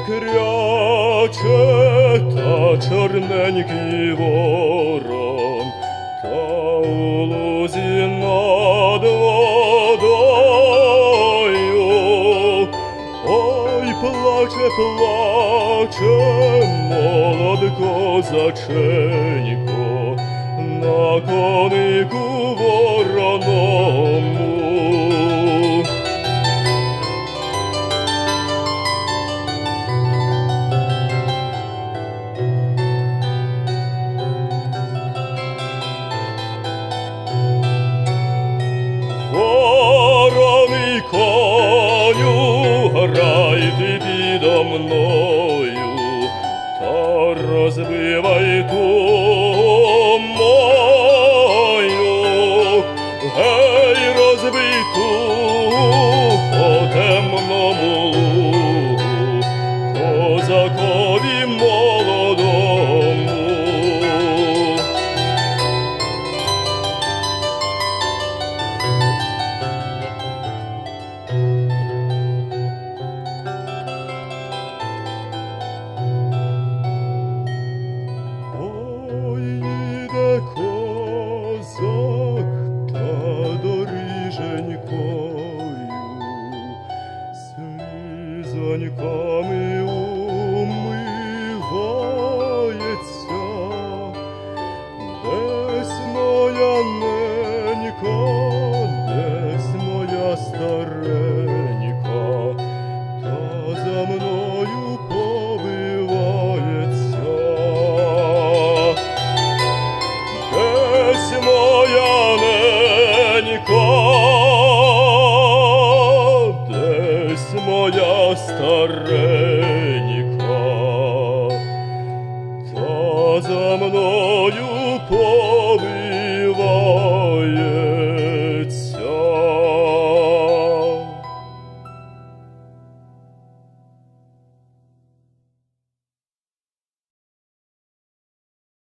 кряче та чорненький ворон, та у лузі над водою. Ой, плаче, плаче, молод козаченько, Вороний коню, грай ти підо мною, та розбивай ту мою, гей, розбий ту по темному лугу, козакові слізоньками умивається, десь моя ненька, десь моя старенька, та за мною побивається. Десь моя